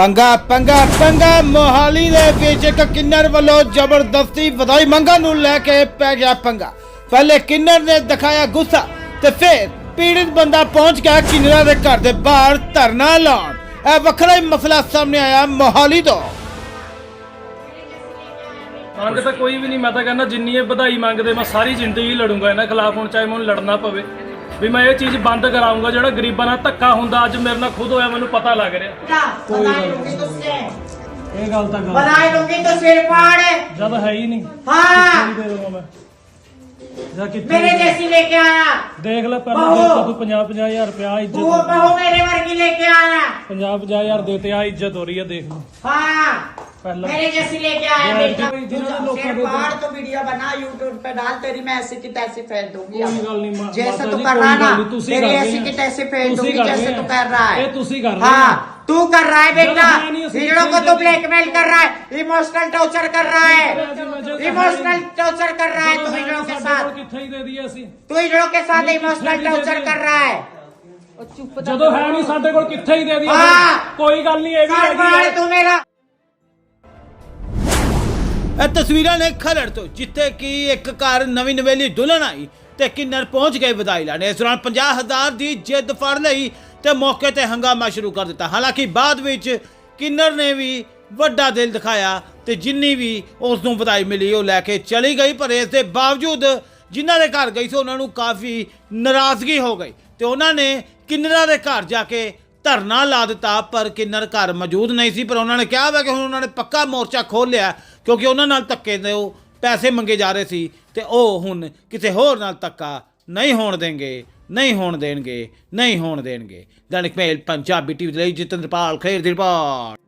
ਪੰਗਾ ਪੰਗਾ ਪੰਗਾ। ਮੋਹਾਲੀ ਦੇ ਵਿੱਚ ਇੱਕ ਕਿੰਨਰ ਵੱਲੋਂ ਜ਼ਬਰਦਸਤੀ ਵਧਾਈ ਮੰਗਾਂ ਨੂੰ ਲੈ ਕੇ ਪੈ ਗਿਆ ਪੰਗਾ। ਪਹਿਲੇ ਕਿੰਨਰ ਨੇ ਦਿਖਾਇਆ ਗੁੱਸਾ ਤੇ ਫਿਰ ਪੀੜਿਤ ਬੰਦਾ ਪਹੁੰਚ ਗਿਆ ਕਿੰਨਰਾਂ ਦੇ ਘਰ ਦੇ ਬਾਹਰ ਧਰਨਾ ਲਾਉਣ। ਇਹ ਵੱਖਰਾ ਹੀ ਮਸਲਾ ਸਾਹਮਣੇ ਆਇਆ ਮੋਹਾਲੀ ਤੋਂ। ਮੰਗ ਤਾਂ ਕੋਈ ਵੀ ਨਹੀਂ, ਮੈਂ ਤਾਂ ਕਹਿੰਦਾ ਜਿੰਨੀ ਇਹ ਵਧਾਈ ਮੰਗਦੇ, ਮੈਂ ਸਾਰੀ ਜ਼ਿੰਦਗੀ ਲੜੂੰਗਾ ਇਹਨਾਂ ਖਿਲਾਫ, ਹੁਣ ਚਾਹੇ ਮੈਨੂੰ ਲੜਨਾ ਪਵੇ। ਵੀ ਮੈਂ ਇਹ ਚੀਜ਼ ਬੰਦ ਕਰਾਉਂਗਾ ਜਿਹੜਾ ਗਰੀਬਾਂ ਨਾਲ ਧੱਕਾ ਹੁੰਦਾ ਅੱਜ ਮੇਰੇ ਨਾਲ ਖੁਦ ਹੋਇਆ ਮੈਨੂੰ ਪਤਾ ਲੱਗ ਰਿਹਾ बनाई लूंगी तुझसे ਇਹ ਗੱਲ ਤਾਂ ਗੱਲ बनाई लूंगी तो सिर फाड़ ਜਦ ਹੈ ਹੀ ਨਹੀਂ हाँ ਕਿੱਥੇ ਦੇ ਦੂੰਗਾ ਮੈਂ ਜਾਂ ਕਿੱਥੇ मेरे जैसी लेके आया ਦੇਖ ਲੈ ਪਹਿਲਾਂ ਬਹੂ। ਦੇ ਤੂੰ 50 50000 ਰੁਪਇਆ वो ਇੱਜ਼ਤ बहू मेरे वर्गी लेके आया 50 50000 ਦੇ ਤੇ ਆ ਇੱਜ਼ਤ ਹੋ ਰਹੀ ਹੈ ਦੇਖ ਲੈ हाँ पहला- मेरे जैसी लेके आया यार, बेटा जितने- जितने तू लोग सिर कर देते फाड़ तो वीडियो बना यूट्यूब पे डाल तेरी मैं ऐसी की तैसी फेंक दूंगी ਕੋਈ अब। ਗੱਲ ਨਹੀਂ ਮਾਤਾ जैसे जी, तू कोई कर रहा है ਗੱਲ ना नहीं, ਤੁਸੀਂ तेरी ਕਰ ਰਹੇ ऐसी हैं। की तैसी फेंक ਤੁਸੀਂ दूंगी ਕਰ जैसे ਰਹੇ तू हैं। कर रहा है ਇਹ ਤੁਸੀਂ ਕਰ ਰਹੇ हाँ हैं। तू कर रहा है बेटा जब है नहीं, ऐसी हीरो को फेंक तू देंगे। ब्लैकमेल कर रहा है इमोशनल टॉर्चर कर रहा है इमोशनल टॉर्चर कर रहा है तू हीरो के साथ ਕਿੱਥੇ ਹੀ ਦੇ ਦਈਏ ਅਸੀਂ तू हीरो के साथ इमोशनल टॉर्चर कर रहा है ਜਦੋਂ ਹੈ ਨਹੀਂ ਸਾਡੇ ਕੋਲ ਕਿੱਥੇ ਹੀ ਦੇ ਦਈਏ ਹਾਂ। ਕੋਈ ਗੱਲ ਨਹੀਂ ਇਹ ਵੀ सर ਹੈਗੀ फाड़ ਹੈ तू मेरा ਇਹ ਤਸਵੀਰਾਂ ਨੇ ਖਰੜ ਤੋਂ, ਜਿੱਥੇ ਕਿ ਇੱਕ ਘਰ ਨਵੀਂ ਨਵੇਲੀ ਦੁਲਹਨ ਆਈ ਤੇ ਕਿੰਨਰ ਪਹੁੰਚ ਗਏ ਵਧਾਈ ਲੈਣ। ਇਸ ਦੌਰਾਨ 50000 ਦੀ ਜਿੱਦ ਫੜ ਲਈ ਤੇ ਮੌਕੇ ਤੇ ਹੰਗਾਮਾ ਸ਼ੁਰੂ ਕਰ ਦਿੱਤਾ। ਹਾਲਾਂਕਿ ਬਾਅਦ ਵਿੱਚ ਕਿੰਨਰ ਨੇ ਵੀ ਵੱਡਾ ਦਿਲ ਦਿਖਾਇਆ ਤੇ ਜਿੰਨੀ ਵੀ ਉਸ ਨੂੰ ਵਧਾਈ ਮਿਲੀ, ਉਹ ਲੈ ਕੇ ਚਲੀ ਗਈ, ਪਰ ਇਸ ਦੇ ਬਾਵਜੂਦ ਜਿਨ੍ਹਾਂ ਦੇ ਘਰ ਗਈ ਸੀ, ਉਹਨਾਂ ਨੂੰ ਕਾਫੀ ਨਾਰਾਜ਼ਗੀ ਹੋ ਗਈ ਤੇ ਉਹਨਾਂ ਨੇ ਕਿੰਨਰਾਂ ਦੇ ਘਰ ਜਾ ਕੇ ਧਰਨਾ ਲਾ ਦਿੱਤਾ, ਪਰ ਕਿੰਨਰ ਘਰ ਮੌਜੂਦ ਨਹੀਂ ਸੀ। ਪਰ ਉਹਨਾਂ ਨੇ ਕਿਹਾ ਵਾ ਕਿ ਹੁਣ ਉਹਨਾਂ ਨੇ ਪੱਕਾ ਮੋਰਚਾ ਖੋਲ੍ਹ ਲਿਆ ਕਿਉਂਕਿ ਉਹਨਾਂ ਨਾਲ ਧੱਕੇ ਦੇ ਉਹ ਪੈਸੇ ਮੰਗੇ ਜਾ ਰਹੇ ਸੀ ਤੇ ਉਹ ਹੁਣ ਕਿਸੇ ਹੋਰ ਨਾਲ ਧੱਕਾ ਨਹੀਂ ਹੋਣ ਦੇਣਗੇ ਨਹੀਂ ਹੋਣ ਦੇਣਗੇ ਨਹੀਂ ਹੋਣ ਦੇਣਗੇ ਦੈਨਿਕ ਮੇਲ ਪੰਜਾਬੀ ਟੀਵੀ ਲਈ ਜਤਿੰਦਰਪਾਲ ਖੇਰ ਦੀ ਰਿਪੋਰਟ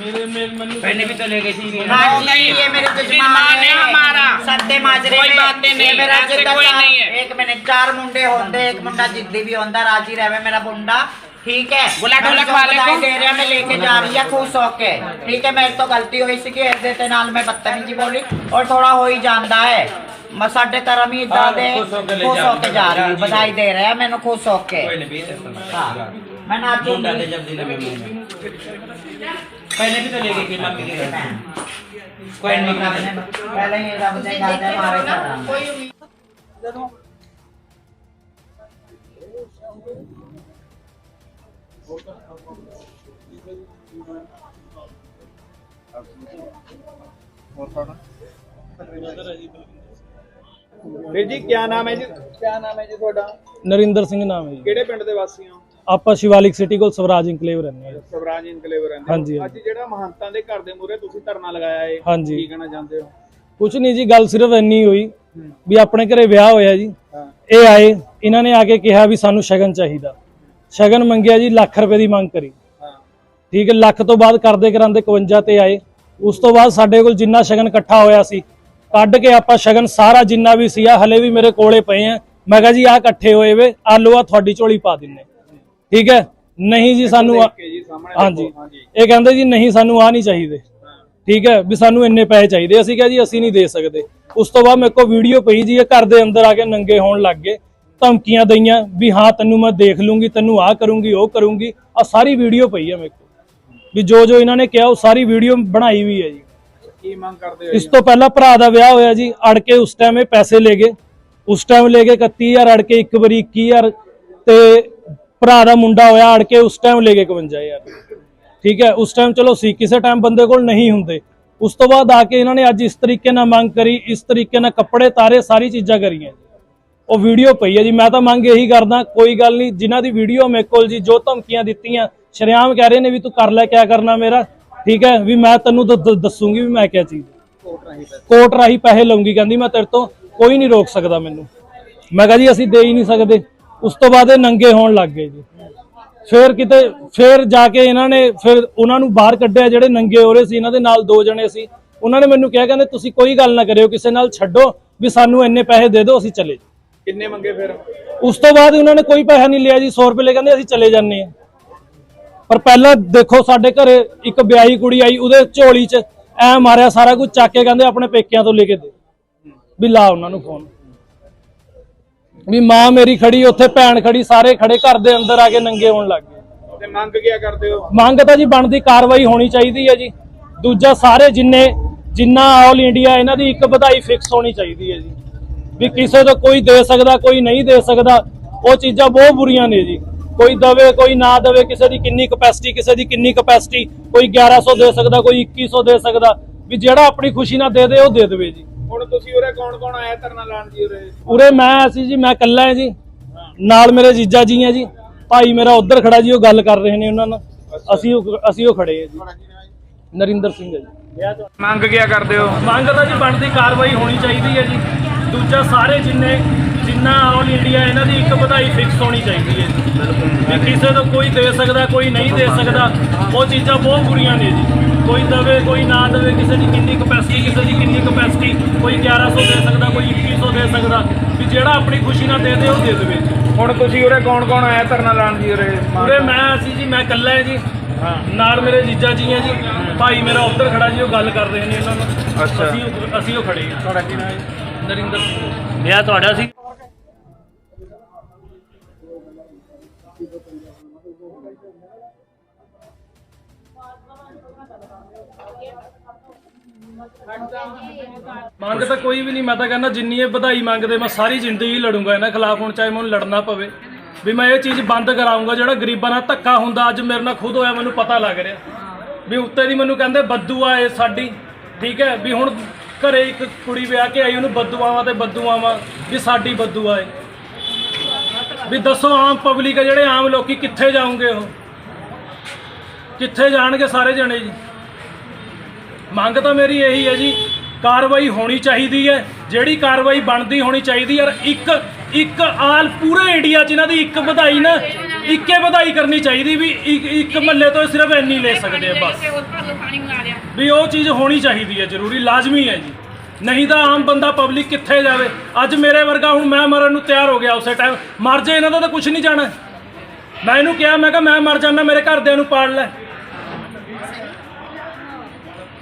ਮੇਰੇ ਮੇਰੇ ਮੈਨੂੰ पहले भी तो ले गई थी हाँ जी, ये मेरे जजमान है हमारा सत्ते माजरे कोई में बात नहीं, ये मेरा ऐसे जिद्दा कोई साहब, नहीं है। एक मिनट चार मुंडे होंगे एक मुंडा जिद्दी भी होंदा राजी रहे मेरा मुंडा ठीक है बुला मैं ढोलक जो वाले बधाई को। दे रहा मैं लेके जा रही है खुश होके ठीक है मेरी तो गलती हुई सी कि ऐसे ते नाल मैं बदतमीजी बोली और थोड़ा हो ही जांदा है मैं साढ़े धर्म ही इदा दे खुश होके ले खुश जा होके जा रही हूँ बधाई दे रहे हैं मैंने खुश होके कोई नहीं बीस हाँ मैं नाचूंगी डाले जब दिन में मैंने पहले भी तो ले गई थी मम्मी के घर कोई नहीं ਵੀਰ ਜੀ ਕੀ ਨਾਮ ਹੈ ਜੀ? ਕੀ ਨਾਮ ਹੈ ਜੀ ਤੁਹਾਡਾ? ਨਰਿੰਦਰ ਸਿੰਘ ਨਾਮ ਹੈ ਜੀ। ਕਿਹੜੇ ਪਿੰਡ ਦੇ ਵਾਸੀ ਹੋ? ਆਪਾਂ ਸ਼ਿਵਾਲਿਕ ਸਿਟੀ ਕੋਲ ਸਵਰਾਜ ਇਨਕਲੇਵ ਰਹਿੰਦੇ ਹਾਂ। ਸਵਰਾਜ ਇਨਕਲੇਵ ਰਹਿੰਦੇ ਹੋ। ਅੱਜ ਜਿਹੜਾ ਮਹੰਤਾਂ ਦੇ ਘਰ ਦੇ ਮੂਹਰੇ ਤੁਸੀਂ ਧਰਨਾ ਲਗਾਇਆ ਏ ਕੀ ਕਹਿਣਾ ਚਾਹੁੰਦੇ ਹੋ? ਕੁਝ ਨਹੀਂ ਜੀ ਗੱਲ ਸਿਰਫ ਇੰਨੀ ਹੋਈ ਵੀ ਆਪਣੇ ਘਰੇ ਵਿਆਹ ਹੋਇਆ ਜੀ। ਇਹ ਆਏ ਇਹਨਾਂ ਨੇ ਆ ਕੇ ਕਿਹਾ ਵੀ ਸਾਨੂੰ ਸ਼ਗਨ ਚਾਹੀਦਾ। ਸ਼ਗਨ ਮੰਗਿਆ ਜੀ ਲੱਖ ਰੁਪਏ ਦੀ ਮੰਗ ਕਰੀ। ਹਾਂ। ਠੀਕ ਹੈ ਲੱਖ ਤੋਂ ਬਾਅਦ ਕਰਦੇ ਕਰਾਂਦੇ 51 ਤੇ ਆਏ। ਉਸ ਤੋਂ ਬਾਅਦ ਸਾਡੇ ਕੋਲ ਜਿੰਨਾ ਸ਼ਗਨ ਇਕੱਠਾ ਹੋਇਆ ਸੀ ਕੱਢ ਕੇ ਆਪਾਂ ਸ਼ਗਨ ਸਾਰਾ ਜਿੰਨਾ ਵੀ ਸੀ ਆ ਹਲੇ ਵੀ ਮੇਰੇ ਕੋਲੇ ਪਏ ਆ। ਮੈਂ ਕਿਹਾ ਜੀ ਆ ਇਕੱਠੇ ਹੋਏ ਵੇ ਆਲੂ ਆ ਤੁਹਾਡੀ ਝੋਲੀ ਪਾ ਦਿੰਨੇ। ਠੀਕ ਹੈ ਨਹੀਂ ਜੀ ਸਾਨੂੰ ਹਾਂਜੀ। ਇਹ ਕਹਿੰਦੇ ਜੀ ਨਹੀਂ ਸਾਨੂੰ ਆ ਨਹੀਂ ਚਾਹੀਦੇ। ਠੀਕ ਹੈ ਵੀ ਸਾਨੂੰ ਇੰਨੇ ਪੈਸੇ ਚਾਹੀਦੇ। ਅਸੀਂ ਕਿਹਾ ਜੀ ਅਸੀਂ ਨਹੀਂ ਦੇ ਸਕਦੇ। ਉਸ ਤੋਂ ਬਾਅਦ ਮੇਰੇ ਕੋਲ ਵੀਡੀਓ ਪਈ ਜੀ ਇਹ ਘਰ ਦੇ ਅੰਦਰ ਆ ਕੇ ਨੰਗੇ ਹੋਣ ਲੱਗ ਗਏ। ਧਮਕੀਆਂ ਦਈਆਂ ਵੀ ਹਾਂ ਤੈਨੂੰ ਮੈਂ ਦੇਖ ਲੂੰਗੀ ਤੈਨੂੰ ਆ ਕਰੂੰਗੀ ਉਹ ਕਰੂੰਗੀ। ਆ ਸਾਰੀ ਵੀਡੀਓ ਪਈ ਹੈ ਮੇਰੇ ਕੋਲ। ਵੀ ਜੋ ਜੋ ਇਹਨਾਂ ਨੇ ਕਿਹਾ ਉਹ ਸਾਰੀ ਵੀਡੀਓ ਬਣਾਈ ਵੀ ਹੈ ਜੀ। ਕੀ ਮੰਗ ਕਰਦੇ ਹੋ ਇਸ ਤੋਂ ਪਹਿਲਾਂ ਭਰਾ ਦਾ ਵਿਆਹ ਹੋਇਆ ਜੀ ਅੜ ਕੇ ਉਸ ਟਾਈਮ ਇਹ ਪੈਸੇ ਲੈ ਗਏ। ਉਸ ਟਾਈਮ ਲੈ ਕੇ 31000 ਅੜ ਕੇ ਇੱਕ ਵਾਰੀ 21000 ਤੇ ਭਰਾ ਦਾ ਮੁੰਡਾ ਹੋਇਆ ਅੜ ਕੇ ਉਸ ਟਾਈਮ ਲੈ ਕੇ 51000 ਠੀਕ ਹੈ ਉਸ ਟਾਈਮ ਚਲੋ ਸੀ ਕਿਸੇ ਟਾਈਮ ਬੰਦੇ ਕੋਲ ਨਹੀਂ ਹੁੰਦੇ। ਉਸ ਤੋਂ ਬਾਅਦ ਆ ਕੇ ਇਹਨਾਂ ਨੇ ਅੱਜ ਇਸ ਤਰੀਕੇ ਨਾਲ ਮੰਗ ਕਰੀ ਇਸ ਤਰੀਕੇ ਨਾਲ ਕੱਪੜੇ ਤਾਰੇ ਸਾਰੀ ਚੀਜ਼ਾਂ ਕਰੀਆਂ ਉਹ ਵੀਡੀਓ ਪਈ ਹੈ ਜੀ, ਮੈਂ ਤਾਂ ਮੰਗ ਇਹੀ ਕਰਦਾ, ਕੋਈ ਗੱਲ ਨਹੀਂ, ਜਿਨ੍ਹਾਂ ਦੀ ਵੀਡੀਓ ਮੇਰੇ ਕੋਲ ਜੀ, ਜੋ ਧਮਕੀਆਂ ਦਿੱਤੀਆਂ, ਸ਼ਰੇਆਮ ਕਹਿ ਰਹੇ ਨੇ ਵੀ ਤੂੰ ਕਰ ਲੈ, ਕਿਆ ਕਰਨਾ ਮੇਰਾ, ਠੀਕ ਹੈ, ਵੀ ਮੈਂ ਤੈਨੂੰ ਦ- ਦ- ਦੱਸੂਗੀ ਵੀ ਮੈਂ ਕਿਆ ਚੀਜ਼। ਕੋਟ ਕੋਰਟ ਰਾਹੀਂ ਪੈਸੇ ਲਊਂਗੀ, ਕਹਿੰਦੀ ਮੈਂ ਤੇਰੇ ਤੋਂ ਕੋਈ ਨਹੀਂ ਰੋਕ ਸਕਦਾ ਮੈਨੂੰ। ਮੈਂ ਕਿਹਾ ਜੀ, ਅਸੀਂ ਦੇ ਹੀ ਨਹੀਂ ਸਕਦੇ। ਉਸ ਤੋਂ ਬਾਅਦ ਇਹ ਨੰਗੇ ਹੋਣ ਲੱਗ ਗਏ ਜੀ। ਫਿਰ ਕਿਤੇ, ਫਿਰ ਜਾ ਕੇ ਇਹਨਾਂ ਨੇ, ਫਿਰ ਉਹਨਾਂ ਨੂੰ ਬਾਹਰ ਕੱਢਿਆ, ਜਿਹੜੇ ਨੰਗੇ ਹੋ ਰਹੇ ਸੀ, ਇਹਨਾਂ ਦੇ ਨਾਲ ਦੋ ਜਣੇ ਸੀ। ਉਹਨਾਂ ਨੇ ਮੈਨੂੰ ਕਿਹਾ, ਕਹਿੰਦੇ ਤੁਸੀਂ ਕੋਈ ਗੱਲ ਨਾ ਕਰਿਓ, ਕਿਸੇ ਨਾਲ ਛੱਡੋ, ਵੀ ਸਾਨੂੰ ਇੰਨੇ ਪੈਸੇ ਦੇ ਦਿਓ, ਅਸੀਂ ਚਲੇ ਜਾਈਏ। ਕਿੰਨੇ ਮੰਗੇ ਫਿਰ? ਉਸ ਤੋਂ ਬਾਅਦ ਉਹਨਾਂ ਨੇ ਕੋਈ ਪੈਸਾ ਨਹੀਂ ਲਿਆ ਜੀ 100 ਰੁਪਏ ਲੈ ਕਹਿੰਦੇ ਅਸੀਂ ਚਲੇ ਜਾਂਦੇ ਆ ਪਰ ਪਹਿਲਾਂ ਦੇਖੋ ਸਾਡੇ ਘਰੇ ਇੱਕ ਵਿਆਹੀ ਕੁੜੀ ਆਈ ਉਹਦੇ ਝੋਲੀ 'ਚ ਐ ਮਾਰਿਆ ਸਾਰਾ ਕੁਝ ਚੱਕ ਕੇ ਕਹਿੰਦੇ ਆਪਣੇ ਪੇਕਿਆਂ ਤੋਂ ਲੈ ਕੇ ਦੇ। ਵੀ ਲਾ ਉਹਨਾਂ ਨੂੰ ਫੋਨ ਵੀ ਮਾਂ ਮੇਰੀ ਖੜੀ ਉੱਥੇ ਭੈਣ ਖੜੀ ਸਾਰੇ ਖੜੇ ਘਰ ਦੇ ਅੰਦਰ ਆ ਕੇ ਨੰਗੇ ਹੋਣ ਲੱਗ ਗਏ। ਤੇ ਮੰਗ ਕੀ ਕਰਦੇ ਹੋ? ਮੰਗ ਤਾਂ ਜੀ ਬਣਦੀ ਕਾਰਵਾਈ ਹੋਣੀ ਚਾਹੀਦੀ ਹੈ ਜੀ। ਦੂਜਾ ਸਾਰੇ ਜਿੰਨੇ ਜਿੰਨਾ ਆਲ ਇੰਡੀਆ ਇਹਨਾਂ ਦੀ ਇੱਕ ਵਧਾਈ ਫਿਕਸ ਹੋਣੀ ਚਾਹੀਦੀ ਹੈ ਜੀ। ਵੀ ਕਿਸੇ ਤੋਂ ਕੋਈ ਦੇ ਸਕਦਾ ਕੋਈ ਨਹੀਂ ਦੇ ਸਕਦਾ ਉਹ ਚੀਜ਼ਾਂ ਬਹੁਤ ਬੁਰੀਆਂ ਨੇ ਜੀ। ਕੋਈ ਦਵੇ ਕੋਈ ਨਾ ਦਵੇ ਕਿਸੇ ਦੀ ਕਿੰਨੀ ਕਪੈਸਿਟੀ ਕਿਸੇ ਦੀ ਕਿੰਨੀ ਕਪੈਸਿਟੀ ਕੋਈ 1100 ਦੇ ਸਕਦਾ ਕੋਈ 2100 ਦੇ ਸਕਦਾ ਵੀ ਜਿਹੜਾ ਆਪਣੀ ਖੁਸ਼ੀ ਨਾਲ ਦੇ ਦੇ ਉਹ ਦੇ ਦੇਵੇ ਜੀ। ਹੁਣ ਤੁਸੀਂ ਉਰੇ ਕੌਣ ਕੌਣ ਆਇਆ ਧਰਨਾ ਲਾਉਣ ਜੀ ਉਰੇ? ਉਰੇ ਮੈਂ ਅਸੀਂ ਜੀ ਮੈਂ ਇਕੱਲਾ ਹਾਂ ਜੀ। ਨਾਲ ਮੇਰੇ ਜੀਜਾ ਜੀ ਹੈ ਜੀ। ਭਾਈ ਮੇਰਾ ਉੱਧਰ ਖੜਾ ਜੀ ਉਹ ਗੱਲ ਕਰ ਰਹੇ ਨੇ ਉਹਨਾਂ ਨਾਲ। ਅਸੀਂ ਅਸੀਂ ਉਹ ਖੜੇ ਹਾਂ ਜੀ। ਨਰਿੰਦਰ ਸਿੰਘ ਜੀ। ਮੰਗ ਕੀ ਕਰਦੇ ਹੋ? ਮੰਗ ਤਾਂ ਜੀ ਬਣਦੀ ਕਾਰਵਾਈ ਹੋਣੀ ਚਾਹੀਦੀ ਹੈ ਜੀ। ਦੂਜਾ ਸਾਰੇ ਜਿੰਨੇ ਜਿੰਨਾ ਆਲ ਇੰਡੀਆ ਇਹਨਾਂ ਦੀ ਇੱਕ ਵਧਾਈ ਫਿਕਸ ਹੋਣੀ ਚਾਹੀਦੀ ਹੈ ਵੀ ਕਿਸੇ ਤੋਂ ਕੋਈ ਦੇ ਸਕਦਾ ਕੋਈ ਨਹੀਂ ਦੇ ਸਕਦਾ ਉਹ ਚੀਜ਼ਾਂ ਬਹੁਤ ਬੁਰੀਆਂ ਨੇ ਜੀ। ਕੋਈ ਦਵੇ ਕੋਈ ਨਾ ਦਵੇ ਕਿਸੇ ਦੀ ਕਿੰਨੀ ਕਪੈਸਿਟੀ ਕਿਸੇ ਦੀ ਕਿੰਨੀ ਕਪੈਸਿਟੀ ਕੋਈ 1100 ਦੇ ਸਕਦਾ ਕੋਈ 2100 ਦੇ ਸਕਦਾ ਵੀ ਜਿਹੜਾ ਆਪਣੀ ਖੁਸ਼ੀ ਨਾਲ ਦੇ ਦੇ ਉਹ ਦੇ ਦੇਵੇ। ਹੁਣ ਤੁਸੀਂ ਉਰੇ ਕੌਣ ਕੌਣ ਆਇਆ ਧਰਨਾ ਲਾਉਣ ਜੀ ਉਰੇ? ਉਰੇ ਮੈਂ ਅਸੀਂ ਜੀ ਮੈਂ ਇਕੱਲਾ ਹਾਂ ਜੀ। ਨਾਲ ਮੇਰੇ ਜੀਜਾ ਜੀ ਹੈ ਜੀ। ਭਾਈ ਮੇਰਾ ਉੱਧਰ ਖੜਾ ਜੀ ਉਹ ਗੱਲ ਕਰ ਰਹੇ ਨੇ ਇਹਨਾਂ ਨਾਲ ਅੱਛਾ। ਅਸੀਂ ਉਹ- ਅਸੀਂ ਉਹ ਖੜੇ ਹਾਂ। ਤੁਹਾਡਾ ਕੀ ਨਾਮ ਹੈ? ਨਰਿੰਦਰ ਸਿੰਘ ਵਿਆਹ ਤੁਹਾਡਾ ਸੀ? ਮੰਗ ਤਾਂ ਕੋਈ ਵੀ ਨਹੀਂ, ਮੈਂ ਤਾਂ ਕਹਿੰਦਾ ਜਿੰਨੀ ਇਹ ਵਧਾਈ ਮੰਗਦੇ, ਮੈਂ ਸਾਰੀ ਜ਼ਿੰਦਗੀ ਲੜੂੰਗਾ ਇਹਨਾਂ ਖਿਲਾਫ, ਹੁਣ ਚਾਹੇ ਮੈਨੂੰ ਲੜਨਾ ਪਵੇ। ਵੀ ਮੈਂ ਇਹ ਚੀਜ਼ ਬੰਦ ਕਰਾਉਂਗਾ ਜਿਹੜਾ ਗਰੀਬਾਂ ਨਾਲ ਧੱਕਾ ਹੁੰਦਾ, ਅੱਜ ਮੇਰੇ ਨਾਲ ਖੁਦ ਹੋਇਆ, ਮੈਨੂੰ ਪਤਾ ਲੱਗ ਰਿਹਾ। ਵੀ ਉੱਤੇ ਦੀ ਮੈਨੂੰ ਕਹਿੰਦੇ, ਬੱਦੂ ਆ ਇਹ ਸਾਡੀ, ਠੀਕ ਹੈ? ਵੀ ਹੁਣ ਘਰੇ ਇੱਕ ਕੁੜੀ ਵਿਆਹ ਕੇ ਆਈ, ਉਹਨੂੰ ਬੱਦੂਆਵਾਂ ਤੇ ਬੱਦੂਆਵਾਂ ਵੀ ਸਾਡੀ ਬੱਦੂਆ ਏ। ਵੀ ਦੱਸੋ ਆਮ ਪਬਲਿਕ ਹੈ ਜਿਹੜੇ ਆਮ ਲੋਕੀ ਕਿੱਥੇ ਜਾਣਗੇ ਉਹ? ਕਿੱਥੇ ਜਾਣਗੇ ਸਾਰੇ ਜਣੇ ਜੀ? ਮੰਗ ਤਾਂ ਮੇਰੀ ਇਹੀ ਹੈ ਜੀ, ਕਾਰਵਾਈ ਹੋਣੀ ਚਾਹੀਦੀ ਹੈ। ਜਿਹੜੀ ਕਾਰਵਾਈ ਬਣਦੀ ਹੋਣੀ ਚਾਹੀਦੀ ਹੈ ਇੱਕ ਇੱਕ ਆਲ ਪੂਰੇ ਇੰਡੀਆ 'ਚ ਇਹਨਾਂ ਦੀ ਇੱਕ ਵਧਾਈ ਨਾ ਇੱਕੇ ਵਧਾਈ ਕਰਨੀ ਚਾਹੀਦੀ ਵੀ ਇੱਕ ਇੱਕ ਮਹੱਲੇ ਤੋਂ ਸਿਰਫ ਇੰਨੀ ਲੈ ਸਕਦੇ ਆ ਬਸ। ਵੀ ਉਹ ਚੀਜ਼ ਹੋਣੀ ਚਾਹੀਦੀ ਹੈ ਜ਼ਰੂਰੀ ਲਾਜ਼ਮੀ ਹੈ ਜੀ। ਨਹੀਂ ਤਾਂ ਆਮ ਬੰਦਾ ਪਬਲਿਕ ਕਿੱਥੇ ਜਾਵੇ? ਅੱਜ ਮੇਰੇ ਵਰਗਾ ਹੁਣ ਮੈਂ ਮਰਨ ਨੂੰ ਤਿਆਰ ਹੋ ਗਿਆ ਉਸੇ ਟਾਈਮ ਮਰ ਜੇ ਇਹਨਾਂ ਦਾ ਤਾਂ ਕੁਝ ਨਹੀਂ ਜਾਣਾ। ਮੈਂ ਇਹਨੂੰ ਕਿਹਾ ਮੈਂ ਕਿਹਾ ਮੈਂ ਮਰ ਜਾਣਾ ਮੇਰੇ ਘਰਦਿਆਂ ਨੂੰ ਪਾੜ ਲੈ।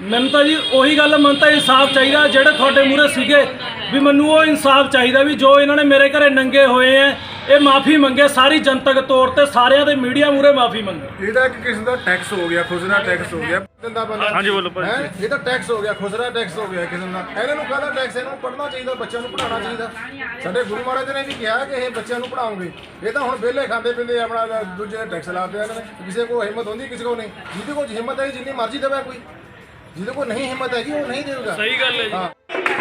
ਮੈਨੂੰ ਤਾਂ ਜੀ ਉਹੀ ਗੱਲ ਮਨ ਤਾਂ ਇਨਸਾਫ ਚਾਹੀਦਾ ਜਿਹੜੇ ਤੁਹਾਡੇ ਮੂਹਰੇ ਸੀਗੇ। ਵੀ ਮੈਨੂੰ ਉਹ ਇਨਸਾਫ ਚਾਹੀਦਾ ਵੀ ਜੋ ਇਹਨਾਂ ਨੇ ਮੇਰੇ ਘਰੇ ਨੰਗੇ ਹੋਏ ਐ ਇਹ ਮਾਫੀ ਮੰਗੇ ਸਾਰੀ ਜਨਤਕ ਤੌਰ ਤੇ ਸਾਰਿਆਂ ਦੇ ਮੀਡੀਆ ਮੂਹਰੇ ਮਾਫੀ ਮੰਗੇ। ਇਹਦਾ ਇੱਕ ਕਿਸਮ ਦਾ ਟੈਕਸ ਹੋ ਗਿਆ ਖੁਸਰਾ ਟੈਕਸ ਹੋ ਗਿਆ। ਦਿੰਦਾ ਬੰਦਾ ਹਾਂਜੀ, ਬੋਲੋ ਭਾਈ। ਹੈਂ? ਇਹ ਤਾਂ ਟੈਕਸ ਹੋ ਗਿਆ ਖੁਸਰਾ ਟੈਕਸ ਹੋ ਗਿਆ ਕਿਸਮ ਦਾ ਇਹਨਾਂ ਨੂੰ ਕਾਹਦਾ ਟੈਕਸ ਇਹਨੂੰ ਪੜ੍ਹਨਾ ਚਾਹੀਦਾ ਬੱਚਿਆਂ ਨੂੰ ਪੜ੍ਹਾਉਣਾ ਚਾਹੀਦਾ। ਸਾਡੇ ਗੁਰੂ ਮਹਾਰਾਜ ਨੇ ਵੀ ਕਿਹਾ ਕਿ ਇਹ ਬੱਚਿਆਂ ਨੂੰ ਪੜ੍ਹਾਉਂਗੇ ਇਹ ਤਾਂ ਹੁਣ ਵਿਹਲੇ ਖਾਂਦੇ ਪਿੰਦੇ ਆਪਣਾ ਦੂਜੇ ਟੈਕਸ ਲਾਉਂਦੇ ਇਹਨਾਂ ਨੇ। ਕਿਸੇ ਕੋਲ ਹਿੰਮਤ ਹੁੰਦੀ ਕਿਸੇ ਕੋਲ ਨਹੀਂ। ਜਿਹਦੇ ਕੋਲ ਹਿੰਮਤ ਹੈ ਜਿੰਨੀ ਮਰਜ਼ੀ ਦੇਵੇ ਕੋਈ। ਜਿਹਦੇ ਕੋਲ ਨਹੀਂ ਹਿੰਮਤ ਹੈਗੀ ਉਹ ਨਹੀਂ ਦੇਊਗਾ। ਸਹੀ ਗੱਲ ਹੈ ਜੀ।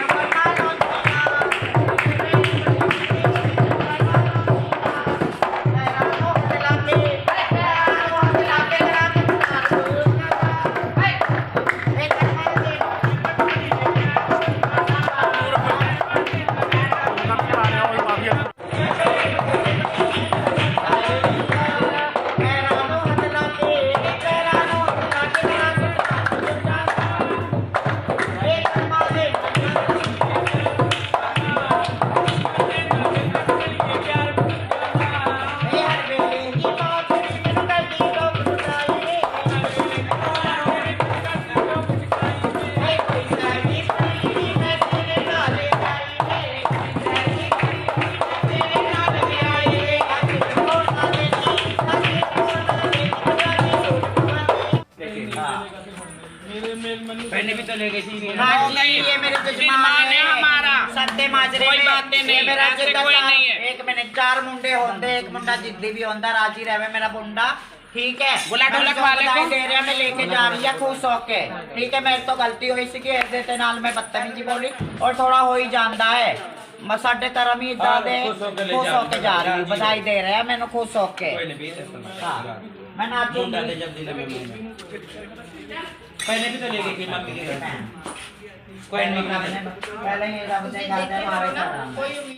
पहले भी तो ले गई थी हाँ जी, ये मेरे जजमान है हमारा सत्ते माजरे कोई में बात नहीं, ये मेरा ऐसे जिद्दा कोई साहब, नहीं है। एक मिनट चार मुंडे होंगे एक मुंडा जिद्दी भी होंदा राजी रहे मेरा मुंडा ठीक है बुला मैं ढोलक जो वाले बधाई को। दे रहा मैं लेके जा रही है खुश होके ठीक है मेरे तो गलती हुई सी कि ऐसे ते नाल मैं बदतमीजी बोली और थोड़ा हो ही जानता है मैं साढ़े तरह ही इदा दे खुश होके ले खुश जा होके जा रही हूँ बधाई दे रहे हैं मैंने खुश होके कोई नहीं बेइज्जत करना। हाँ मैं नाचूंगी मुंडा ले जब दिला में मुंडा पहले भी तो ले गई थी मम्मी के घर कोई नहीं पहले ही रब ने गाते मारे